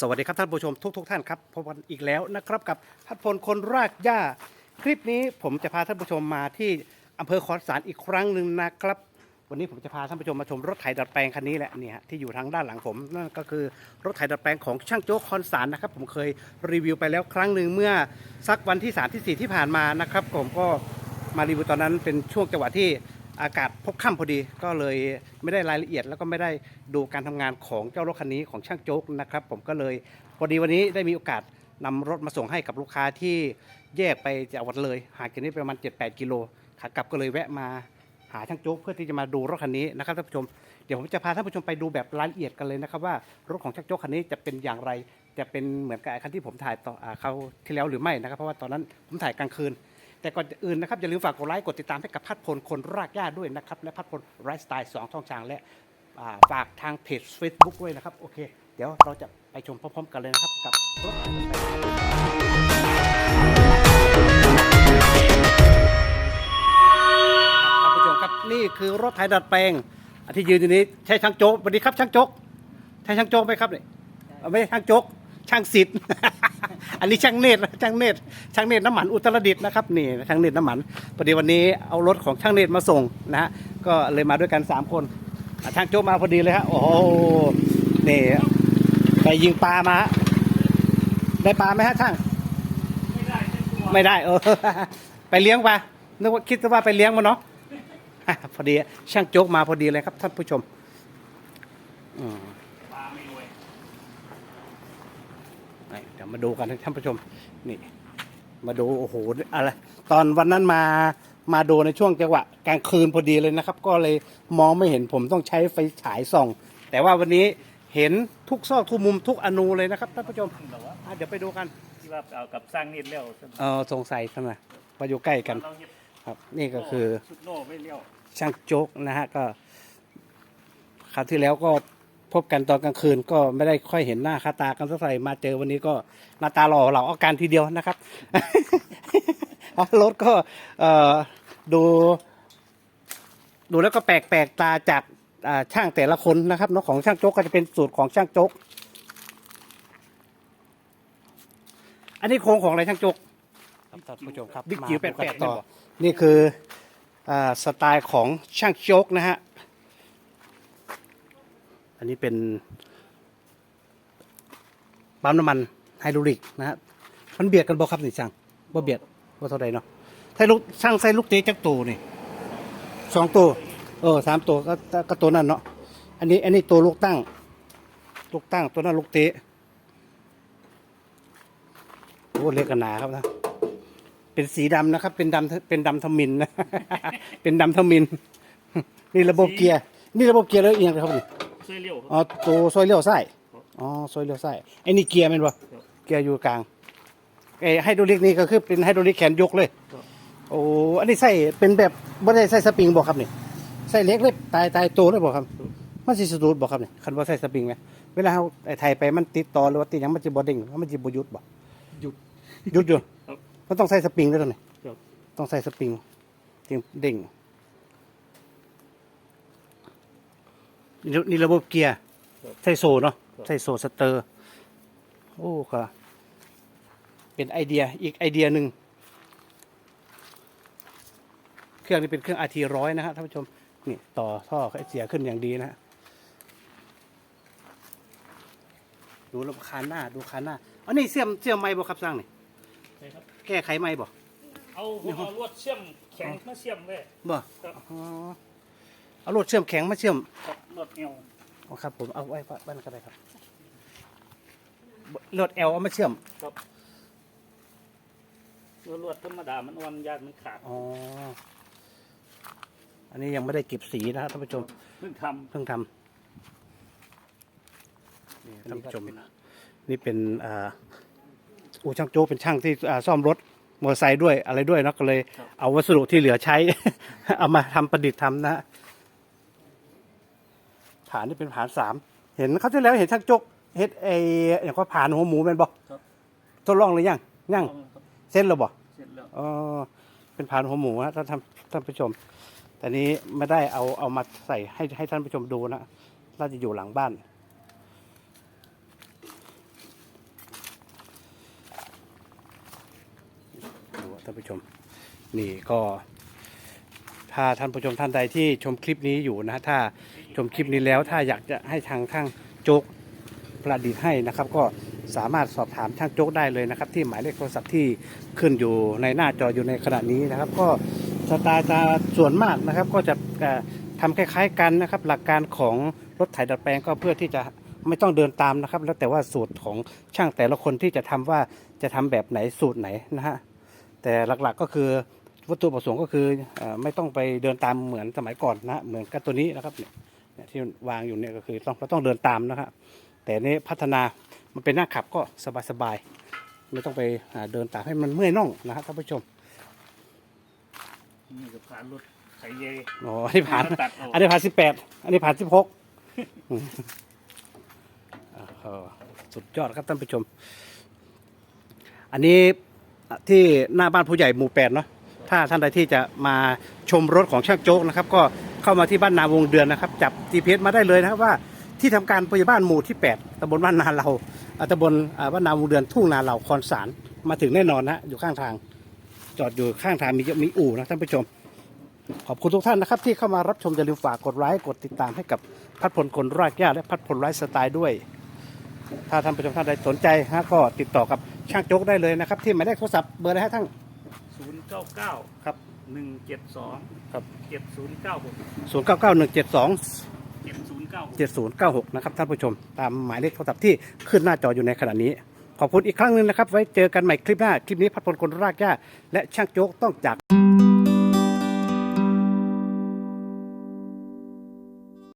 สวัสดีครับท่านผู้ชมทุกทท่านครับพบกันอีกแล้วนะครับกับพัดพลคนรากหญ้า คลิปนี้ผมจะพาท่านผู้ชมมาที่อำเภอคอนสารอีกครั้งหนึ่งนะครับ วันนี้ผมจะพาท่านผู้ชมมาชมรถไถดัดแปลงคันนี้แหละเนี่ยที่อยู่ทางด้านหลังผมนั่นก็คือรถไถดัดแปลงของช่างโจ๊กคอนสารนะครับ ผมเคยรีวิวไปแล้วครั้งหนึ่งเมื่อสักวันที่3ที่4ที่ผ่านมานะครับ ผมก็มารีวิวตอนนั้นเป็นช่วงจังหวะที่ อากาศพบค่ำพอดีก็เลยไม่ได้รายละเอียด แล้วก็ไม่ได้ดูการทำงานของเจ้ารถคันนี้ของช่างโจ๊กนะครับ ผมก็เลยพอดีวันนี้ได้มีโอกาสนำรถมาส่งให้กับลูกค้าที่แยกไปจากวัดเลยห่างจากนี้ประมาณ 7-8 กิโลขากลับก็เลยแวะมาหาช่างโจ๊กเพื่อที่จะมาดูรถคันนี้นะครับท่านผู้ชมเดี๋ยวผมจะพาท่านผู้ชมไปดูแบบรายละเอียดกันเลยนะครับว่ารถของช่างโจ๊กคันนี้จะเป็นอย่างไร จะเป็นเหมือนกับคันที่ผมถ่ายต่อเขาที่แล้วหรือไม่นะครับ เพราะว่าตอนนั้นผมถ่ายกลางคืน แต่ก่อนอื่นนะครับอย่าลืมฝากกดไลค์กดติดตามให้กับพัดพลคนรากหญ้าด้วยนะครับและพัดพลไลฟ์สไตล์สองช่องทางและฝากทางเพจ Facebook ด้วยนะครับโอเค เดี๋ยวเราจะไปชมพร้อมๆ กันเลยนะครับกับรถท่านผู้ชมครับนี่คือรถไถดัดแปลงที่ยืนอยู่นี้ใช่ช่างโจ๊กสวัสดีครับช่างโจ๊กใช่ช่างโจ๊กไหมครับเนี่ยเอาไม่ใช่ช่างโจ๊ก ช่างสิทธิ์ อันนี้ช่างเนตรช่างเนตรช่างเนตรน้ำมันอุตรดิตถ์นะครับนี่ช่างเนตรน้ำมันพอดีวันนี้เอารถของช่างเนตรมาส่งนะฮะก็เลยมาด้วยกันสามคนอะช่างโจ๊กมาพอดีเลยฮะโอ้โหนี่ไปยิงปลามาฮะได้ปลาไหมฮะช่าง ไม่ได้เออ ไปเลี้ยงปลานึกว่าคิดว่าไปเลี้ยงมาเนาะ พอดีช่างโจ๊กมาพอดีเลยครับท่านผู้ชม อืมนี่ เดี๋ยวมาดูกันนะท่านผู้ชมนี่มาดูโอ้โหอะไรตอนวันนั้นมามาดูในช่วงจังหวะกลางคืนพอดีเลยนะครับ ก็เลยมองไม่เห็นผมต้องใช้ไฟฉายส่อง แต่ว่าวันนี้เห็นทุกซอกทุกมุมทุกอนูเลยนะครับท่านผู้ชมอะเดี๋ยวไปดูกันที่ว่าเอากับสร้างนิดเลี้ยวเออสงสัยทำไมว่าอยู่ใกล้กันเราเฮ็ดครับนี่ก็คือชุดโน่ไม่เลี้ยวช่างโจ๊กนะฮะก็คราวที่แล้วก็ พบกันตอนกลางคืนก็ไม่ได้ค่อยเห็นหน้าค่าตากันสักเท่าไหร่มาเจอวันนี้ก็หน้าตาหล่อเหล่าเอาการทีเดียวนะครับรถก็เอ่อดู ดูแล้วก็แปลกแปลกตาจากอ่าช่างแต่ละคนนะครับเนาะของช่างโจ๊กก็จะเป็นสูตรของช่างโจ๊กอันนี้โครงของอะไรช่างโจ๊กครับท่านผู้ชมครับบิ๊กจิ๋วมาดูแปลกักนๆต่ต่ออนี่คืออาสไตล์ของช่างโจ๊กนะฮะ อันนี้เป็นปั๊มน้ำมันไฮดรอลิกนะฮะมันเบียดกันบ่ครับนี่ช่างบ่เบียดบ่เท่าใดเนาะถ้ลูกช่างใส่ลูกเตะจักตัวนี่สองตัวเออสามตัวก็ก็ตัวนั้นเนาะอันนี้ อันนี้ตัวลูกตั้ง ลูกตั้งตัวนั้นลูกเตะโอ้เล็กกันหนาครับนะเป็นสีดำนะครับ เป็นดำเป็นดำทมินนะเป็นดำทมิน นี่ระบบเกียร์ นี่ระบบเกียร์แล้วเอียงเลยครับนี่ ช่วยเลี้ยวครับ อ๋อตัวซอยเลี้ยวซ้ายอ๋อซอยเลี้ยวซ้ายไอ้นี่เกียร์แมันบ่ครับเกียร์อยู่กลางไอ้ไฮดรอลิกนี่ก็คือเป็นไฮดรอลิกแขนยกเลยครับ โอ้อันนี้ใส่เป็นแบบบ่ได้ใส่สปริงบ่ครับนี่ใส่เล็กเลยตายตายโตเลยบ่ครับมันสิสะดุดบ่ครับนี่คันว่าใส่สปริงไหมเวลาเฮาไอ้ไทยไปมันติดต่อหรือว่าติดหยังมันสิบ่เด้งมันสิบ่หยุดบ่หยุด หยุดอยู่ครับมันต้องใส่สปริงด้วยตรงนี้ครับ ต้องใส่สปริงจึงเด้ง นี่นี่ระบบเกียร์ครับใส่โซ่เนาะครับ ใส่โซ่สเตอร์ โอ้ก็เป็นไอเดียอีกไอเดียหนึ่งเครื่องนี้เป็นเครื่อง RT ร้อยนะฮะท่านผู้ชมนี่ต่อท่อเสียขึ้นอย่างดีนะฮะดูระบบคานหน้าดูคานหน้าอันนี้เสียมเสียมไม้บ่ครับสร้างนี่ใช่ครับ แก้ไขไม้บ่เอาผมเอาลวดเชื่อมแข็งมาเชื่อมไว้บ่ครับอ๋อ เอารถเชื่อมแข็งมาเชื่อมครับลวดเอวอ๋อครับผมเอาไว้บ้านก็ได้ครับรถแอลเอามาเชื่อมครับลวดธรรมดามันอ่อนยากมันขาดอ๋ออันนี้ยังไม่ได้เก็บสีนะครับท่านผู้ชมเพิ่งทเพิ่งทำนี่ท่านผู้ชมนี่เป็นอ่าอูช่างโจ้เป็นช่างที่อ่าซ่อมรถมอเตอร์ไซค์ด้วยอะไรด้วยเนาะก็เลย เอาวัสดุที่เหลือใช้ เอามาทำประดิษฐ์ทำนะ ผานที่เป็นผานสามเห็นเขาที่แล้วเห็นชักจกเห็ดไอ้อย่างเขาผ่านหัวหมูเป็นบ่คทดลองเลยยังยังเส้นเราบ่เป็นผ่านหัวหมูนะท่านท่านผู้ชม แต่นี้ไม่ได้เอาเอามาใส่ให้ให้ท่านผู้ชมดูนะเราจะอยู่หลังบ้าน ดูท่านผู้ชม นี่ก็ ถ้าท่านผู้ชมท่านใดที่ชมคลิปนี้อยู่นะถ้า ชมคลิปนี้แล้ว ถ้าอยากจะให้ทางช่างโจ๊กประดิษฐ์ให้นะครับ ก็สามารถสอบถามช่างโจ๊กได้เลยนะครับ ที่หมายเลขโทรศัพท์ที่ขึ้นอยู่ในหน้าจออยู่ในขณะนี้นะครับ ก็สไตล์จะส่วนมากนะครับ ก็จะเอ่อทำคล้าย ๆ กันนะครับ หลักการของรถไถดัดแปลงก็เพื่อที่จะไม่ต้องเดินตามนะครับ แล้วแต่ว่าสูตรของช่างแต่ละคนที่จะทำว่าจะทำแบบไหนสูตรไหนนะฮะแต่หลักๆก็คือวัตถุประสงค์ก็คือเออไม่ต้องไปเดินตามเหมือนสมัยก่อนนะเหมือนกับตัวนี้นะครับ เนี่ยเนี่ยที่วางอยู่เนี่ยก็คือต้องเราต้องเดินตามนะครับแต่นี้พัฒนามันเป็นหน้าขับก็สบายๆไม่ต้องไปหาเดินตามให้มันเมื่อยน่องนะครับท่านผู้ชมนี่ก็ผ่านรถไถเยอ๋ออันนี้ผ่านตัดออกอันนี้ผ่านสิบแปดอันนี้ผ่านสิบหกสุดยอดครับท่านผู้ชม อันนี้ที่หน้าบ้านผู้ใหญ่หมู่แปดเนาะถ้าท่านใดที่จะมาชมรถของช่างโจ๊กนะครับ ก็ เข้ามาที่บ้านนาวงเดือนนะครับ จับ GPS มาได้เลยนะครับว่าที่ทำการผู้ใหญ่บ้านหมู่ที่ 8ตำบลบ้านนาเราอ่าตำบลอ่าบ้านนาวงเดือนทุ่งนาเราคอนสารมาถึงแน่นอนนะอยู่ข้างทาง จอดอยู่ข้างทางมีมีอู่นะท่านผู้ชม ขอบคุณทุกท่านนะครับ ที่เข้ามารับชมอย่าลืมฝากกดไลค์กดติดตามให้กับพัดพลคนรากหญ้าและพัดพลไลฟ์สไตล์ด้วย ถ้าท่านผู้ชมท่านใดสนใจฮะก็ติดต่อกับช่างโจ๊กได้เลยนะครับ ที่หมายเลขโทรศัพท์เบอร์อะไรฮะทั้งศูนย์เก้าเก้าครับ หนึ่งเจ็ดสองครับ เจ็ดศูนย์เก้าหกศูนย์เก้าเก้าหนึ่งเจ็ดสองเจ็ดศูนย์เก้าหกเจ็ดศูนย์เก้าหกนะครับท่านผู้ชมตามหมายเลขโทรศัพท์ที่ขึ้นหน้าจออยู่ในขณะนี้ ขอบคุณอีกครั้งหนึ่งนะครับ ไว้เจอกันใหม่คลิปหน้า คลิปนี้พัดพลคนรากหญ้าและช่างโจ๊กต้องจาก